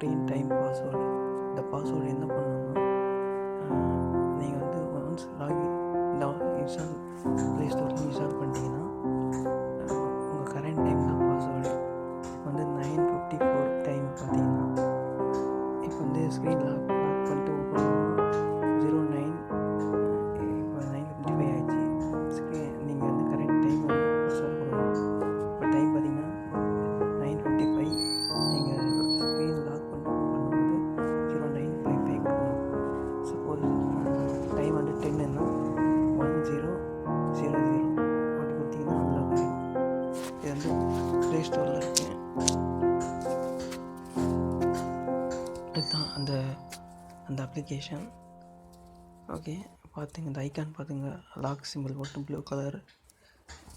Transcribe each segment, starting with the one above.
Screen time password இந்த password என்ன பண்ணணும்னா நீங்கள் வந்து once login down install play ஸ்டோரில் இன்ஸ்டால் பண்ணிட்டீங்கன்னா உங்கள் கரண்ட் டைம் தான் பாஸ்வேர்டு வந்து நைன் ஃபிஃப்டி ஃபோர் டைம் பார்த்தீங்கன்னா இப்போ வந்து ஸ்க்ரீன் லாக் லாக் பண்ணிட்டு ஓப்பன் ப்ளே ஸ்டோரில் இருக்கேன் இதுதான் அந்த அந்த அப்ளிகேஷன் ஓகே பார்த்தீங்க இந்த ஐக்கான் பார்த்துங்க லாக் சிம்பிள் மட்டும் ப்ளூ கலர்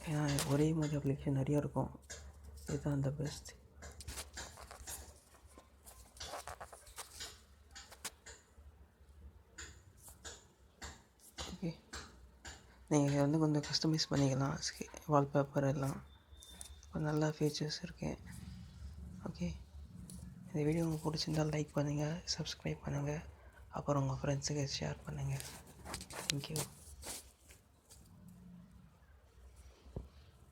ஏன்னா ஒரே மாதிரி அப்ளிகேஷன் நிறையா இருக்கும். இதுதான் அந்த பெஸ்ட் ஓகே நீங்கள் வந்து கொஞ்சம் கஸ்டமைஸ் பண்ணிக்கலாம். வால்பேப்பர் எல்லாம். கொஞ்சம் நல்ல ஃபீச்சர்ஸ் இருக்குது ஓகே இந்த வீடியோ உங்களுக்கு பிடிச்சிருந்தால் லைக் பண்ணுங்கள் சப்ஸ்கிரைப் பண்ணுங்கள் அப்புறம் உங்கள் ஃப்ரெண்ட்ஸுக்கு ஷேர் பண்ணுங்கள் தேங்க்யூ